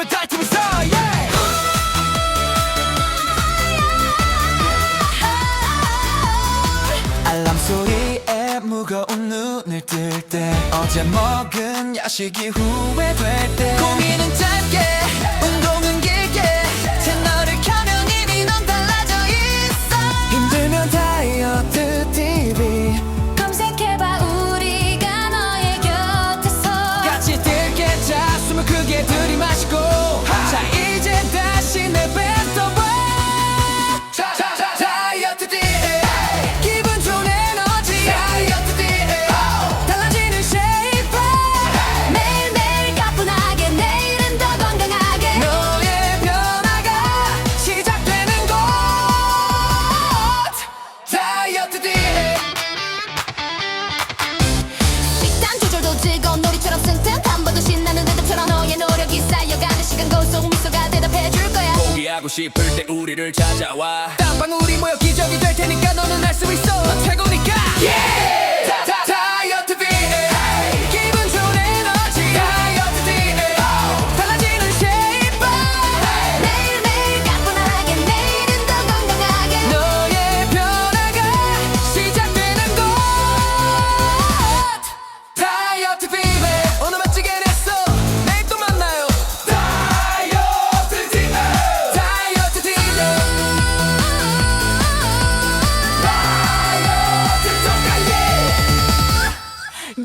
힘을 다치면서 yeah. 알람 소리에 무거운 눈을 뜰 때 어제 먹은 야식이 후회될 때 고민은 짧 하고 싶을 때 우리를 찾아와. 땅방울이 모여 기적이 될 테니까 너는 알 수 있어. 넌 최고니까. Yeah!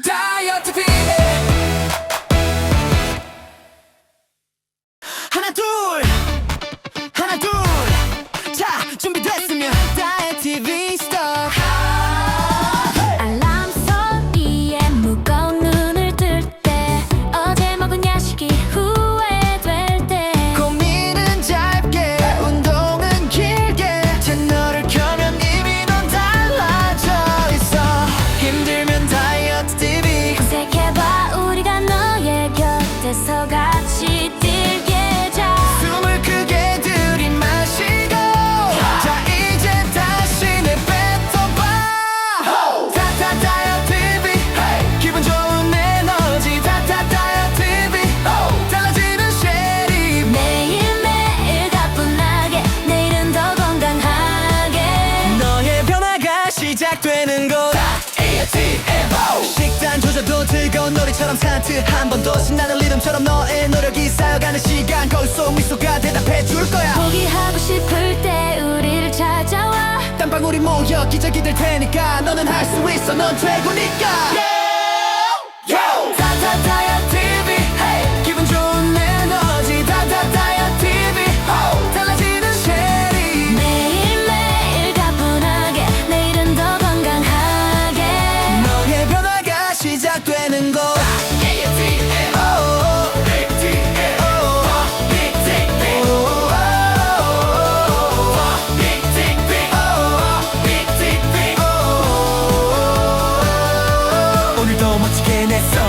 다이어트 비에 하나 둘. 하나 둘 자 준비됐으면. 바람처럼 산뜻한 번 더 신나는 리듬처럼 너의 노력이 쌓여가는 시간 거울 속 미소가 대답해 줄 거야. 포기하고 싶을 때 우리를 찾아와. 땀방울이 모여 기적이 될 테니까 너는 할 수 있어. 넌 최고니까. Yeah.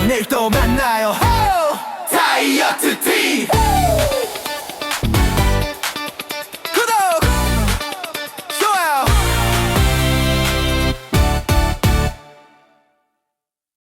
내일 또 만나요. 다이어트 티